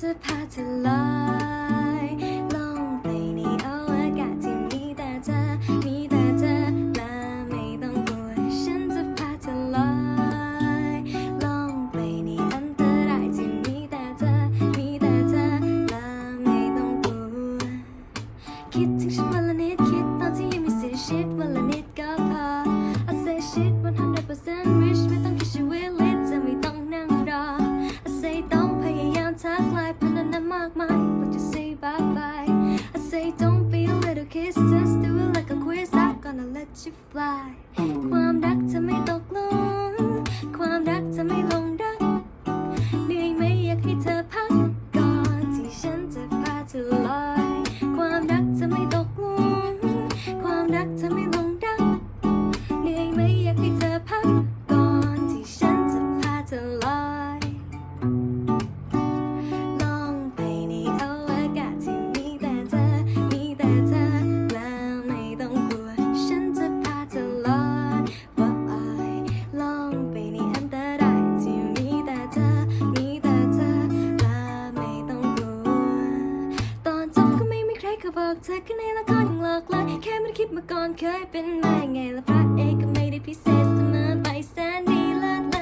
จะพาเธอลอยลงไปในอวกาศที่มีแต่เธอ มีแต่เธอและไม่ต้องกลัวฉันจะพาเธอลอยลงไปในอันตรายที่มีแต่เธอ มีแต่เธอและไม่ต้องกลัว คิดถึงฉันวันละนิดคิดตอนที่ยังไม่เสียชีวิตวันละนิดก็พอ I say shit 100% rich gonna let you fly ความรักจะไม่ตกหลุมความรักจะไม่ลงรักเหนื่อยไหมอยากให้เธอพักก่อนที่ฉันจะพาเธอลอย ความรักจะไม่ตกหลุมความรักจะไม่ อกเธอแค่ในละครยังหลอกหลายแค่ไม่ได้คิดมาก่อนเคยเป็นมาไงละพระเอกก็ไม่ได้พิเศษเสมอไปแสนดีเลิศ